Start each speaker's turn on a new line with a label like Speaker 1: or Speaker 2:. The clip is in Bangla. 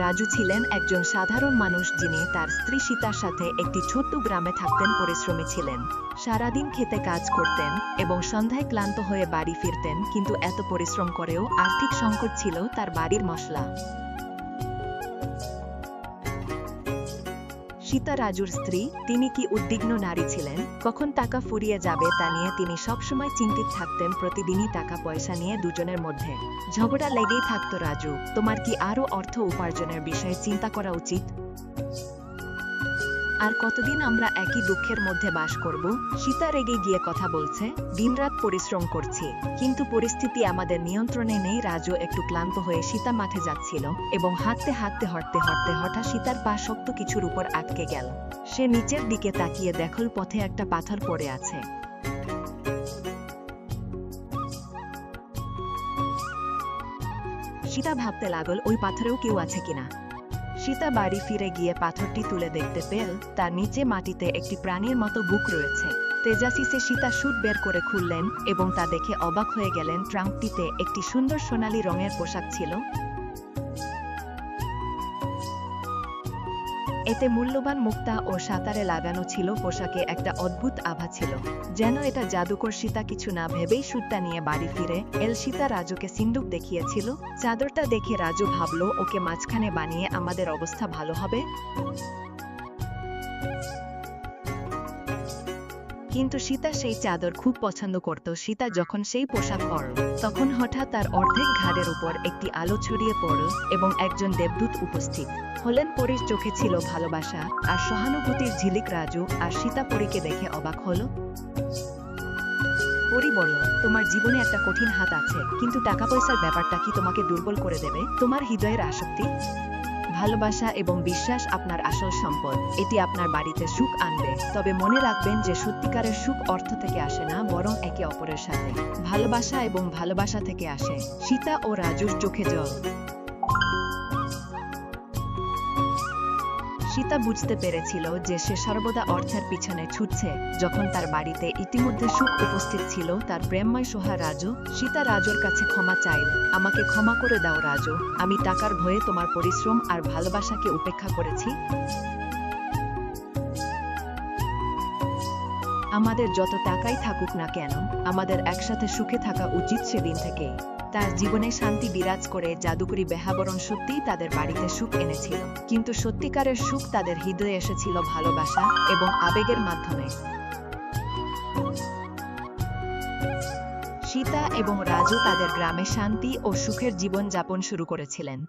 Speaker 1: রাজু ছিলেন একজন সাধারণ মানুষ যিনি তার স্ত্রী সীতার সাথে একটি ছোট্ট গ্রামে থাকতেন, পরিশ্রমী ছিলেন। সারাদিন খেতে কাজ করতেন এবং সন্ধ্যায় ক্লান্ত হয়ে বাড়ি ফিরতেন, কিন্তু এত পরিশ্রম করেও আর্থিক সংকট ছিল তার বাড়ির মশলা। সীতা রাজুর স্ত্রী, তিনি কি উদ্বিগ্ন নারী ছিলেন? কখন টাকা ফুরিয়ে যাবে তা নিয়ে তিনি সবসময় চিন্তিত থাকতেন, প্রতিদিনই টাকা পয়সা নিয়ে দুজনের মধ্যে। ঝগড়া লেগেই থাকত রাজু। তোমার কি আরও অর্থ উপার্জনের বিষয়ে চিন্তা করা উচিত? আর কতদিন আমরা একই দুঃখের মধ্যে বাস করব? সীতা রেগে গিয়ে কথা বলছে, দিনরাত পরিশ্রম করছি, কিন্তু পরিস্থিতি আমাদের নিয়ন্ত্রণে নেই। রাজু একটু ক্লান্ত হয়ে সীতা মাঠে যাচ্ছিল এবং হাঁটতে হাঁটতে হাঁটতে হাঁটতে হঠাৎ সীতার পা শক্ত কিছুর উপর আটকে গেল। সে নিচের দিকে তাকিয়ে দেখল পথে একটা পাথর পড়ে আছে। সীতা ভাবতে লাগল, ওই পাথরেও কেউ আছে কিনা। সীতা বাড়ি ফিরে গিয়ে পাথরটি তুলে দেখতে পেল, তার নিচে মাটিতে একটি প্রাণীর মতো বুক রয়েছে। তেজাসিসে সীতা শুট বের করে খুললেন এবং তা দেখে অবাক হয়ে গেলেন। ট্রাঙ্কটিতে একটি সুন্দর সোনালী রঙের পোশাক ছিল। এতে মূল্যবান মুক্তা ও সাঁতারে লাগানো ছিল পোশাকে একটা অদ্ভুত আভা ছিল। যেন এটা জাদুকর সীতা কিছু না ভেবেই সুটটা নিয়ে বাড়ি ফিরে, এল সীতা রাজুকে সিন্দুক দেখিয়েছিল। চাদরটা দেখে রাজু ভাবল, ওকে মাঝখানে বানিয়ে আমাদের অবস্থা ভালো হবে? কিন্তু সীতা সেই চাদর খুব পছন্দ করত। সীতা যখন সেই পোশাক পরল তখন হঠাৎ তার অর্ধেক ঘাড়ের উপর একটি আলো ছড়িয়ে পড়ল এবং একজন দেবদূত উপস্থিত। হলেন পরীর চোখে ছিল ভালোবাসা, আর সহানুভূতির ঝিলিক রাজু আর সীতা পরীকে দেখে অবাক হলো। পরি বলল, তোমার জীবনে একটা কঠিন হাত আছে, কিন্তু টাকা পয়সার ব্যাপারটা কি তোমাকে দুর্বল করে দেবে? তোমার হৃদয়ের আসক্তি? ভালোবাসা এবং বিশ্বাস আপনার আসল সম্পদ। এটি আপনার বাড়িতে সুখ আনবে। তবে মনে রাখবেন যে সত্যিকারের সুখ অর্থ থেকে আসে না, বরং একে অপরের সাথে। ভালোবাসা এবং ভালোবাসা থেকে আসে। সীতা ও রাজুর চোখে জল। সীতা বুঝতে পেরেছিল যে সে সর্বদা অর্থের পিছনে ছুটছে। যখন তার বাড়িতে ইতিমধ্যে সুখ উপস্থিত ছিল, তার প্রেমময় সোহা রাজু, সীতা রাজুর কাছে ক্ষমা চাইল। আমাকে ক্ষমা করে দাও রাজু। আমি টাকার ভয়ে তোমার পরিশ্রম আর ভালোবাসাকে উপেক্ষা করেছি। আমাদের যত টাকাই থাকুক না কেন, আমাদের একসাথে সুখে থাকা উচিত সেদিন থেকেই তার জীবনে শান্তি বিরাজ করে জাদুকরি বেহাবরণ সত্যিই তাদের বাড়িতে সুখ এনেছিল। কিন্তু সত্যিকারের সুখ তাদের হৃদয়ে এসেছিল ভালোবাসা এবং আবেগের মাধ্যমে। সীতা এবং রাজু তাদের গ্রামে শান্তি ও সুখের জীবন যাপন শুরু করেছিলেন।